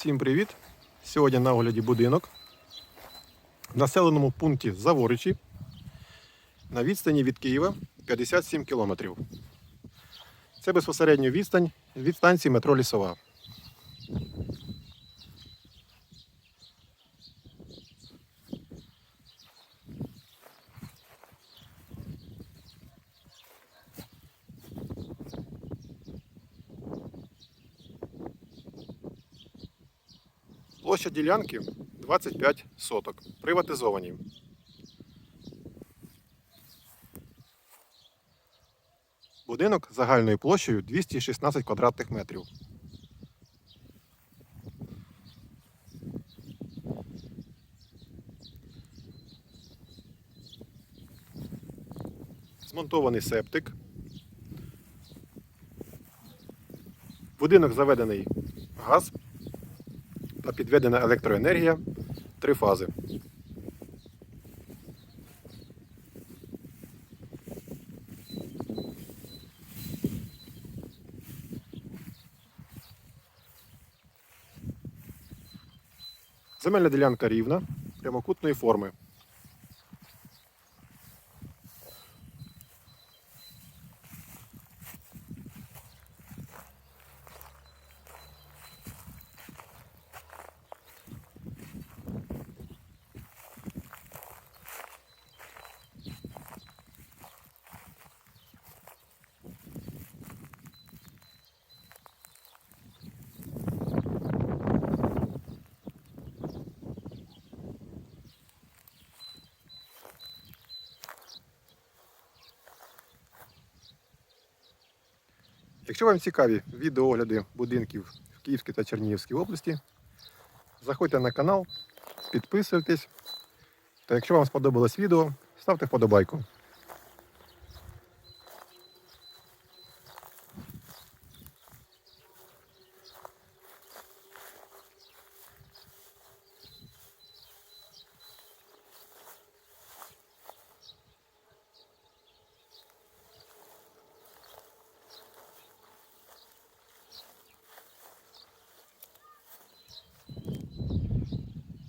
Всім привіт! Сьогодні на огляді будинок в населеному пункті Заворичі на відстані від Києва 57 кілометрів. Це безпосередньо відстань від станції метро Лісова. Площа ділянки 25 соток. Приватизовані. Будинок загальною площею 216 квадратних метрів. Змонтований септик. Будинок заведений газ підведена електроенергія три фази. Земельна ділянка рівна, прямокутної форми. Якщо вам цікаві відеоогляди будинків в Київській та Чернігівській області, заходьте на канал, підписуйтесь. Та якщо вам сподобалось відео, ставте вподобайку.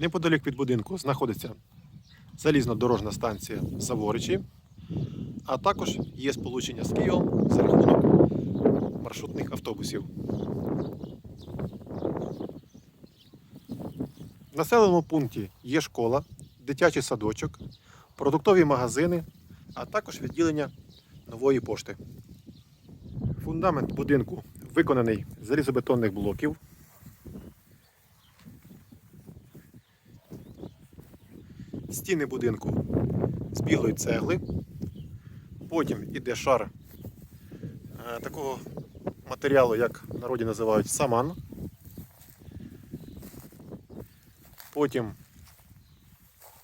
Неподалік від будинку знаходиться залізнодорожна станція Заворичі, а також є сполучення з Києвом за рахунок маршрутних автобусів. В населеному пункті є школа, дитячий садочок, продуктові магазини, а також відділення нової пошти. Фундамент будинку виконаний з залізобетонних блоків. Стіни будинку з білої цегли. Потім іде шар е, такого матеріалу, як в народі називають саман. Потім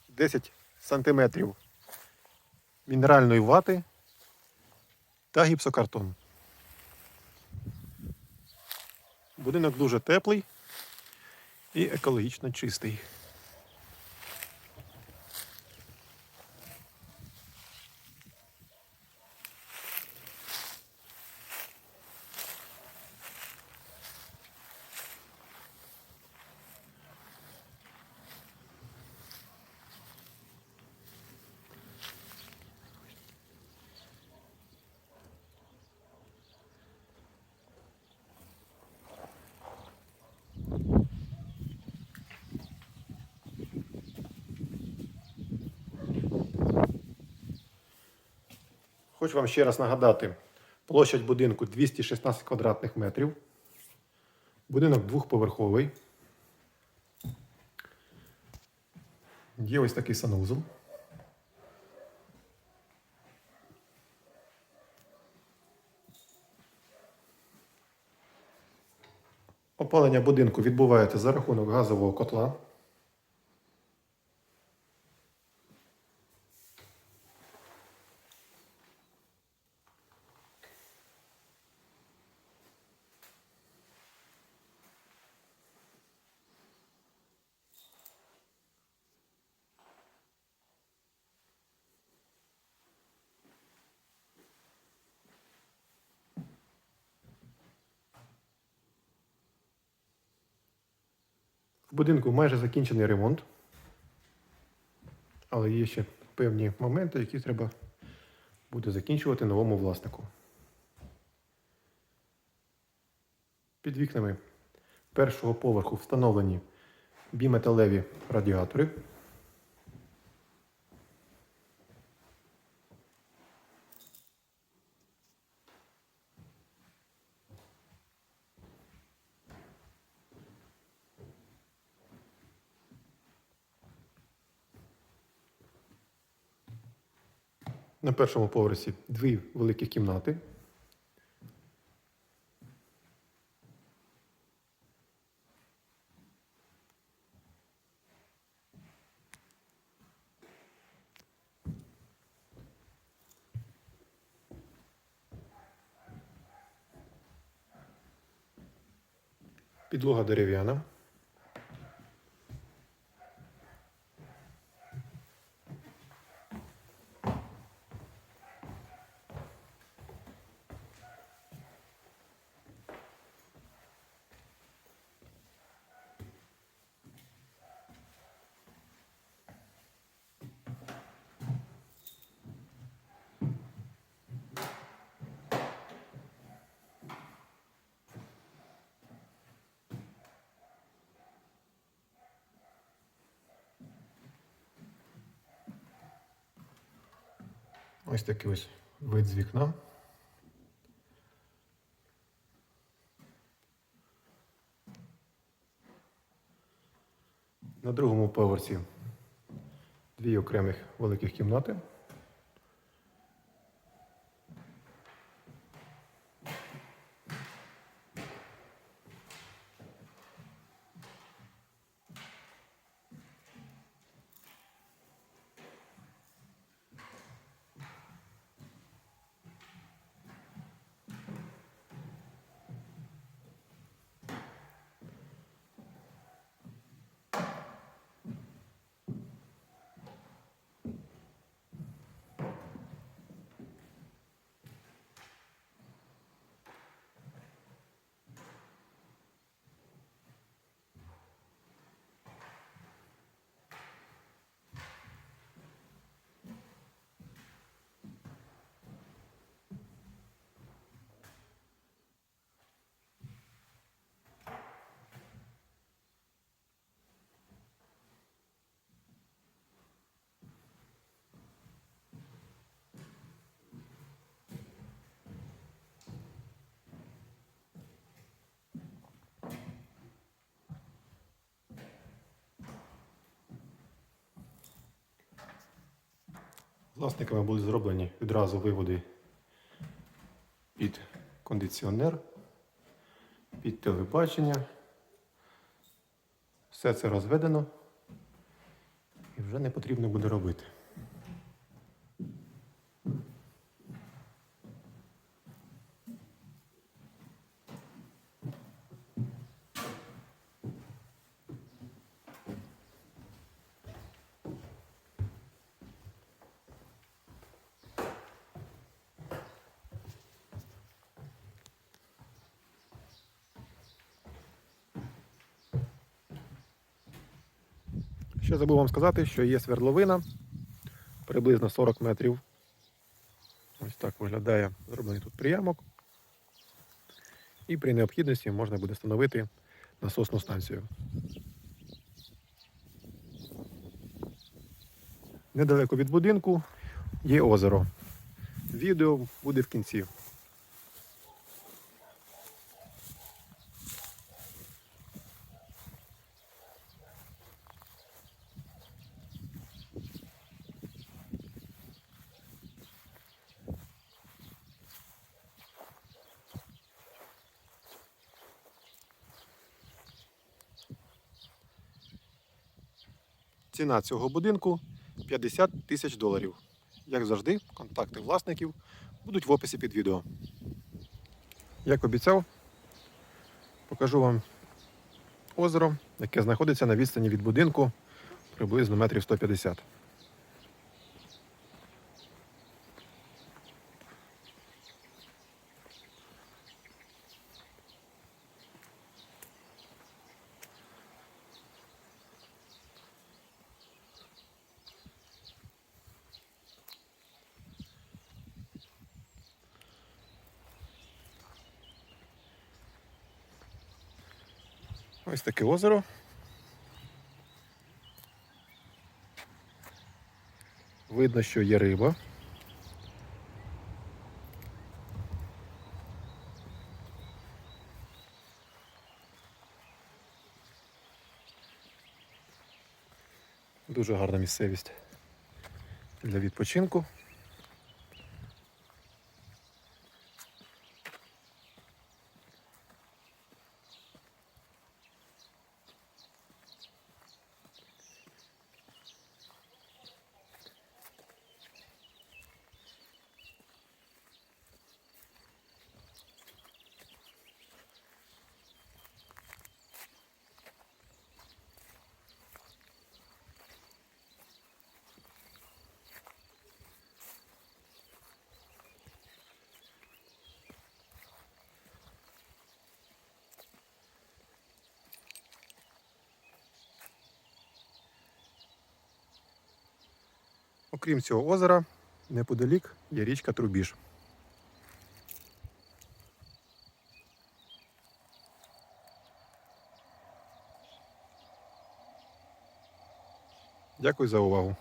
10 сантиметрів мінеральної вати та гіпсокартон. Будинок дуже теплий і екологічно чистий. Хочу вам ще раз нагадати, площадь будинку 216 квадратних метрів. Будинок двохповерховий. Є ось такий санузел. Опалення будинку відбувається за рахунок газового котла. В будинку майже закінчений ремонт, але є ще певні моменти, які треба буде закінчувати новому власнику. Під вікнами першого поверху встановлені біметалеві радіатори. На першому поверсі дві великі кімнати. Підлога дерев'яна. Ось такий ось вид з вікна. На другому поверсі дві окремих великих кімнати. Власниками були зроблені відразу виводи під кондиціонер, під телебачення. Все це розведено і вже не потрібно буде робити. Ще забув вам сказати, що є свердловина приблизно 40 метрів. Ось так виглядає зроблений тут приямок. І при необхідності можна буде встановити насосну станцію. Недалеко від будинку є озеро. Відео буде в кінці. Ціна цього будинку 50 тисяч доларів. Як завжди, контакти власників будуть в описі під відео. Як обіцяв, покажу вам озеро, яке знаходиться на відстані від будинку приблизно метрів 150. Ось таке озеро. Видно, що є риба. Дуже гарна місцевість для відпочинку. Окрім цього озера, неподалік є річка Трубіж. Дякую за увагу.